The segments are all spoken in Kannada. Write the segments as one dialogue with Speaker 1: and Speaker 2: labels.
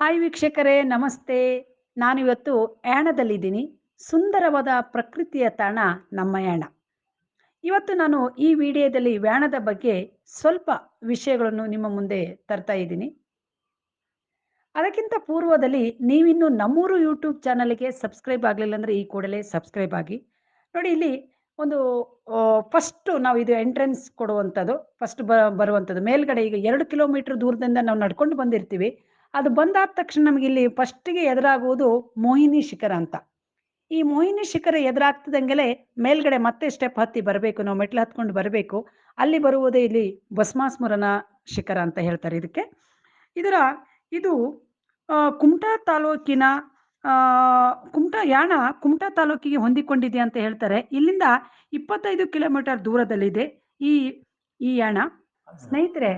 Speaker 1: ಹಾಯ್ ವೀಕ್ಷಕರೇ, ನಮಸ್ತೆ. ನಾನಿವತ್ತು ಯಾಣದಲ್ಲಿದ್ದೀನಿ. ಸುಂದರವಾದ ಪ್ರಕೃತಿಯ ತಾಣ ನಮ್ಮ ಯಾಣ. ಇವತ್ತು ನಾನು ಈ ವಿಡಿಯೋದಲ್ಲಿ ವ್ಯಾಣದ ಬಗ್ಗೆ ಸ್ವಲ್ಪ ವಿಷಯಗಳನ್ನು ನಿಮ್ಮ ಮುಂದೆ ತರ್ತಾ ಇದ್ದೀನಿ. ಅದಕ್ಕಿಂತ ಪೂರ್ವದಲ್ಲಿ ನೀವಿನ್ನು ನಮ್ಮೂರು ಯೂಟ್ಯೂಬ್ ಚಾನಲ್ಗೆ ಸಬ್ಸ್ಕ್ರೈಬ್ ಆಗಲಿಲ್ಲ ಅಂದರೆ ಈ ಕೂಡಲೇ ಸಬ್ಸ್ಕ್ರೈಬ್ ಆಗಿ. ನೋಡಿ ಇಲ್ಲಿ ಒಂದು ಫಸ್ಟು ನಾವು ಇದು ಎಂಟ್ರೆನ್ಸ್ ಕೊಡುವಂಥದ್ದು, ಫಸ್ಟ್ ಬ, ಬರುವಂಥದ್ದು. ಮೇಲ್ಗಡೆ ಈಗ ಎರಡು ಕಿಲೋಮೀಟರ್ ದೂರದಿಂದ ನಾವು ನಡ್ಕೊಂಡು ಬಂದಿರ್ತೀವಿ. ಅದು ಬಂದಾದ ತಕ್ಷಣ ನಮಗೆ ಇಲ್ಲಿ ಫಸ್ಟಿಗೆ ಎದುರಾಗುವುದು ಮೋಹಿನಿ ಶಿಖರ ಅಂತ. ಈ ಮೋಹಿನಿ ಶಿಖರ ಎದುರಾಗ್ತದಂಗೆಲೆ ಮೇಲ್ಗಡೆ ಮತ್ತೆ ಸ್ಟೆಪ್ ಹತ್ತಿ ಬರಬೇಕು ನಾವು ಮೆಟ್ಲು ಹತ್ಕೊಂಡು ಬರಬೇಕು. ಅಲ್ಲಿ ಬರುವುದೇ ಇಲ್ಲಿ ಭಸ್ಮಾಸ್ಮರಣ ಶಿಖರ ಅಂತ ಹೇಳ್ತಾರೆ ಇದಕ್ಕೆ. ಇದರ ಇದು ಕುಮಟಾ ತಾಲೂಕಿನ ಆ, ಕುಮಟಾ ಯಾಣ ಕುಮಟಾ ತಾಲೂಕಿಗೆ ಹೊಂದಿಕೊಂಡಿದೆ ಅಂತ ಹೇಳ್ತಾರೆ. ಇಲ್ಲಿಂದ ಇಪ್ಪತ್ತೈದು ಕಿಲೋಮೀಟರ್ ದೂರದಲ್ಲಿದೆ ಈ ಈ ಯಾಣ. ಸ್ನೇಹಿತರೆ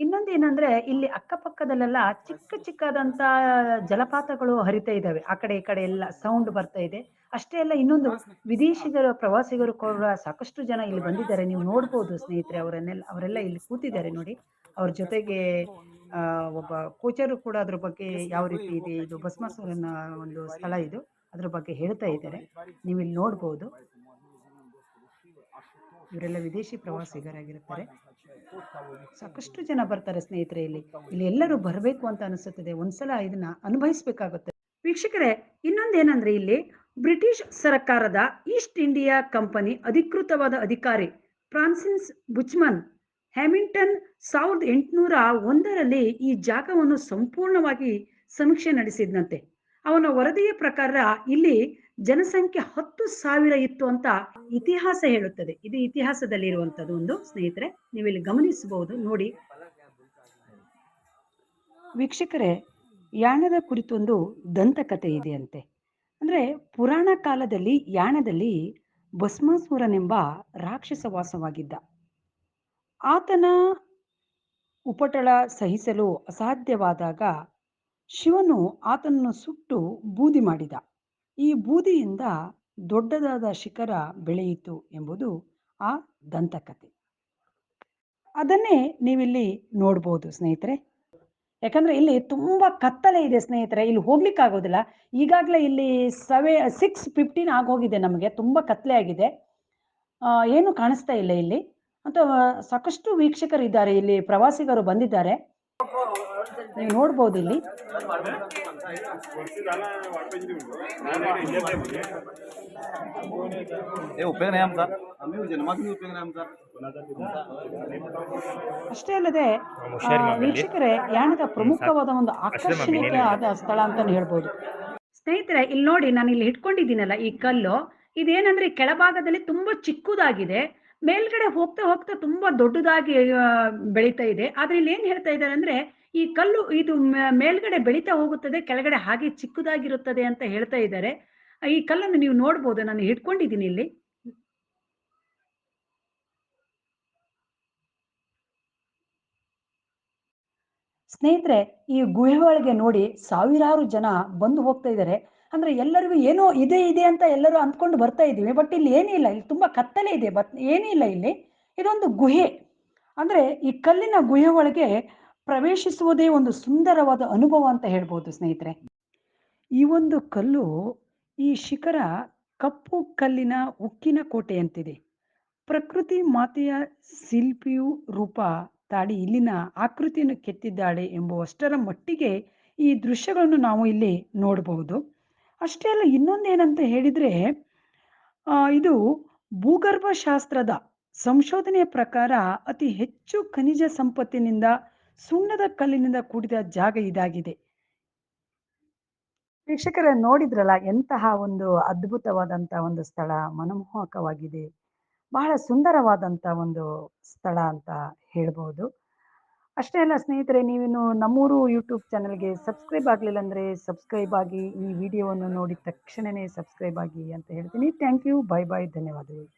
Speaker 1: ಇನ್ನೊಂದು ಏನಂದ್ರೆ ಇಲ್ಲಿ ಅಕ್ಕಪಕ್ಕದಲ್ಲೆಲ್ಲ ಚಿಕ್ಕ ಚಿಕ್ಕದಂತ ಜಲಪಾತಗಳು ಹರಿತಾ ಇದ್ದಾವೆ. ಆ ಕಡೆ ಈ ಕಡೆ ಎಲ್ಲ ಸೌಂಡ್ ಬರ್ತಾ ಇದೆ. ಅಷ್ಟೇ ಅಲ್ಲ ಇನ್ನೊಂದು ವಿದೇಶಿಗರು ಪ್ರವಾಸಿಗರು ಕೂಡ ಸಾಕಷ್ಟು ಜನ ಇಲ್ಲಿ ಬಂದಿದ್ದಾರೆ. ನೀವು ನೋಡ್ಬೋದು ಸ್ನೇಹಿತರೆ ಅವರನ್ನೆಲ್ಲ ಅವರೆಲ್ಲ ಇಲ್ಲಿ ಕೂತಿದ್ದಾರೆ ನೋಡಿ. ಅವ್ರ ಜೊತೆಗೆ ಒಬ್ಬ ಕೋಚರು ಕೂಡ ಅದ್ರ ಬಗ್ಗೆ ಯಾವ ರೀತಿ ಇದೆ ಇದು ಭಸ್ಮಾಸುರನ ಒಂದು ಸ್ಥಳ ಇದು ಅದ್ರ ಬಗ್ಗೆ ಹೇಳ್ತಾ ಇದ್ದಾರೆ. ನೀವು ಇಲ್ಲಿ ನೋಡ್ಬೋದು. ಇವರೆಲ್ಲ ವಿದೇಶಿ ಪ್ರವಾಸಿಗರಾಗಿರ್ತಾರೆ ಸಾಕಷ್ಟು ಜನ ಬರ್ತಾರೆ ಸ್ನೇಹಿತರೆ ಇಲ್ಲಿ ಇಲ್ಲಿ ಎಲ್ಲರೂ ಬರಬೇಕು ಅಂತ ಅನಿಸುತ್ತದೆ. ಒಂದ್ಸಲ ಇದನ್ನ ಅನುಭವಿಸಬೇಕಾಗುತ್ತೆ. ವೀಕ್ಷಕರೇ, ಇನ್ನೊಂದೇನಂದ್ರೆ ಇಲ್ಲಿ ಬ್ರಿಟಿಷ್ ಸರ್ಕಾರದ ಈಸ್ಟ್ ಇಂಡಿಯಾ ಕಂಪನಿ ಅಧಿಕೃತವಾದ ಅಧಿಕಾರಿ ಫ್ರಾನ್ಸಿಸ್ ಬುಚ್ಮನ್, ಹ್ಯಾಮಿಲ್ಟನ್ ಸಾವಿರದ ಎಂಟುನೂರ ಒಂದರಲ್ಲಿ ಈ ಜಾಗವನ್ನು ಸಂಪೂರ್ಣವಾಗಿ ಸಮೀಕ್ಷೆ ನಡೆಸಿದ್ನಂತೆ. ಅವನ ವರದಿಯ ಪ್ರಕಾರ ಇಲ್ಲಿ ಜನಸಂಖ್ಯೆ ಹತ್ತು ಸಾವಿರ ಇತ್ತು ಅಂತ ಇತಿಹಾಸ ಹೇಳುತ್ತದೆ. ಇದು ಇತಿಹಾಸದಲ್ಲಿ ಇರುವಂತದ್ದು ಒಂದು ಸ್ನೇಹಿತರೆ ನೀವು ಇಲ್ಲಿ ಗಮನಿಸಬಹುದು. ನೋಡಿ. ವೀಕ್ಷಕರೇ, ಯಾಣದ ಕುರಿತೊಂದು ದಂತಕಥೆ ಇದೆಯಂತೆ. ಅಂದ್ರೆ ಪುರಾಣ ಕಾಲದಲ್ಲಿ ಯಾಣದಲ್ಲಿ ಭಸ್ಮಾಸುರನೆಂಬ ರಾಕ್ಷಸ ವಾಸವಾಗಿದ್ದ. ಆತನ ಉಪಟಳ ಸಹಿಸಲು ಅಸಾಧ್ಯವಾದಾಗ ಶಿವನು ಆತನನ್ನು ಸುಟ್ಟು ಬೂದಿ ಮಾಡಿದ. ಈ ಬೂದಿಯಿಂದ ದೊಡ್ಡದಾದ ಶಿಖರ ಬೆಳೆಯಿತು ಎಂಬುದು ಆ ದಂತಕಥೆ. ಅದನ್ನೇ ನೀವಿಲ್ಲಿ ನೋಡ್ಬೋದು ಸ್ನೇಹಿತರೆ. ಯಾಕಂದ್ರೆ ಇಲ್ಲಿ ತುಂಬಾ ಕತ್ತಲೆ ಇದೆ ಸ್ನೇಹಿತರೆ. ಇಲ್ಲಿ ಹೋಗ್ಲಿಕ್ಕೆ ಆಗೋದಿಲ್ಲ. ಈಗಾಗಲೇ ಇಲ್ಲಿ ಸೆವೆ ಸಿಕ್ಸ್ ಫಿಫ್ಟೀನ್ ಆಗೋಗಿದೆ ನಮಗೆ. ತುಂಬಾ ಕತ್ತಲೆ ಆಗಿದೆ. ಏನು ಕಾಣಿಸ್ತಾ ಇಲ್ಲ ಇಲ್ಲಿ. ಅಥವಾ ಸಾಕಷ್ಟು ವೀಕ್ಷಕರಿದ್ದಾರೆ. ಇಲ್ಲಿ ಪ್ರವಾಸಿಗರು ಬಂದಿದ್ದಾರೆ. ನೀವು ನೋಡ್ಬೋದು ಇಲ್ಲಿ. ಅಷ್ಟೇ ಅಲ್ಲದೆ ವೀಕ್ಷಕರೇ ಯಾಣದ ಪ್ರಮುಖವಾದ ಒಂದು ಆಕರ್ಷಣೀಯ ಆದ ಸ್ಥಳ ಅಂತ ಹೇಳ್ಬೋದು. ಸ್ನೇಹಿತರೆ ಇಲ್ಲಿ ನೋಡಿ ನಾನು ಇಲ್ಲಿ ಇಟ್ಕೊಂಡಿದ್ದೀನಲ್ಲ ಈ ಕಲ್ಲು. ಇದೇನಂದ್ರೆ ಕೆಳಭಾಗದಲ್ಲಿ ತುಂಬಾ ಚಿಕ್ಕದಾಗಿದೆ. ಮೇಲ್ಗಡೆ ಹೋಗ್ತಾ ಹೋಗ್ತಾ ತುಂಬಾ ದೊಡ್ಡದಾಗಿ ಬೆಳೀತಾ ಇದೆ. ಆದ್ರೆ ಇಲ್ಲಿ ಏನ್ ಹೇಳ್ತಾ ಇದ್ದಾರೆ ಅಂದ್ರೆ ಈ ಕಲ್ಲು ಇದು ಮೇಲ್ಗಡೆ ಬೆಳೀತಾ ಹೋಗುತ್ತದೆ, ಕೆಳಗಡೆ ಹಾಗೆ ಚಿಕ್ಕದಾಗಿರುತ್ತದೆ ಅಂತ ಹೇಳ್ತಾ ಇದ್ದಾರೆ. ಈ ಕಲ್ಲನ್ನು ನೀವು ನೋಡ್ಬೋದು, ನಾನು ಹಿಡ್ಕೊಂಡಿದ್ದೀನಿ ಇಲ್ಲಿ. ಸ್ನೇಹಿತರೆ, ಈ ಗುಹೆ ಒಳಗೆ ನೋಡಿ ಸಾವಿರಾರು ಜನ ಬಂದು ಹೋಗ್ತಾ ಇದ್ದಾರೆ. ಅಂದ್ರೆ ಎಲ್ಲರಿಗೂ ಏನೋ ಇದೆ ಇದೆ ಅಂತ ಎಲ್ಲರೂ ಅಂದ್ಕೊಂಡು ಬರ್ತಾ ಇದ್ದೀವಿ. ಬಟ್ ಇಲ್ಲಿ ಏನಿಲ್ಲ ಇಲ್ಲಿ. ತುಂಬಾ ಕತ್ತಲೆ ಇದೆ ಬಟ್ ಏನಿಲ್ಲ ಇಲ್ಲಿ. ಇದೊಂದು ಗುಹೆ. ಅಂದ್ರೆ ಈ ಕಲ್ಲಿನ ಗುಹೆ ಒಳಗೆ ಪ್ರವೇಶಿಸುವುದೇ ಒಂದು ಸುಂದರವಾದ ಅನುಭವ ಅಂತ ಹೇಳ್ಬೋದು ಸ್ನೇಹಿತರೆ. ಈ ಒಂದು ಕಲ್ಲು ಈ ಶಿಖರ ಕಪ್ಪು ಕಲ್ಲಿನ ಉಕ್ಕಿನ ಕೋಟೆಯಂತಿದೆ. ಪ್ರಕೃತಿ ಮಾತೆಯ ಶಿಲ್ಪಿಯು ರೂಪ ತಾಡಿ ಇಲ್ಲಿನ ಆಕೃತಿಯನ್ನು ಕೆತ್ತಿದ್ದಾಳೆ ಎಂಬುವಷ್ಟರ ಮಟ್ಟಿಗೆ ಈ ದೃಶ್ಯಗಳನ್ನು ನಾವು ಇಲ್ಲಿ ನೋಡಬಹುದು ಅಷ್ಟೇ ಅಲ್ಲ ಇನ್ನೊಂದೇನಂತ ಹೇಳಿದ್ರೆ ಇದು ಭೂಗರ್ಭಶಾಸ್ತ್ರದ ಸಂಶೋಧನೆಯ ಪ್ರಕಾರ ಅತಿ ಹೆಚ್ಚು ಖನಿಜ ಸಂಪತ್ತಿನಿಂದ ಸುಣ್ಣದ ಕಲ್ಲಿನಿಂದ ಕೂಡಿದ ಜಾಗ ಇದಾಗಿದೆ. ವೀಕ್ಷಕರ, ನೋಡಿದ್ರಲ್ಲ, ಎಂತಹ ಒಂದು ಅದ್ಭುತವಾದಂತ ಒಂದು ಸ್ಥಳ, ಮನಮೋಹಕವಾಗಿದೆ. ಬಹಳ ಸುಂದರವಾದಂತ ಒಂದು ಸ್ಥಳ ಅಂತ ಹೇಳ್ಬೋದು. ಅಷ್ಟೇ ಅಲ್ಲ, ಸ್ನೇಹಿತರೆ, ನೀವಿನ್ನು ನಮ್ಮೂರು ಯೂಟ್ಯೂಬ್ ಚಾನಲ್ಗೆ ಸಬ್ಸ್ಕ್ರೈಬ್ ಆಗಲಿಲ್ಲ ಅಂದರೆ ಸಬ್ಸ್ಕ್ರೈಬ್ ಆಗಿ ಈ ವಿಡಿಯೋವನ್ನು ನೋಡಿದ ತಕ್ಷಣವೇ ಸಬ್ಸ್ಕ್ರೈಬ್ ಆಗಿ ಅಂತ ಹೇಳ್ತೀನಿ. ಥ್ಯಾಂಕ್ ಯು, ಬೈ ಬಾಯ್ ಧನ್ಯವಾದಗಳು.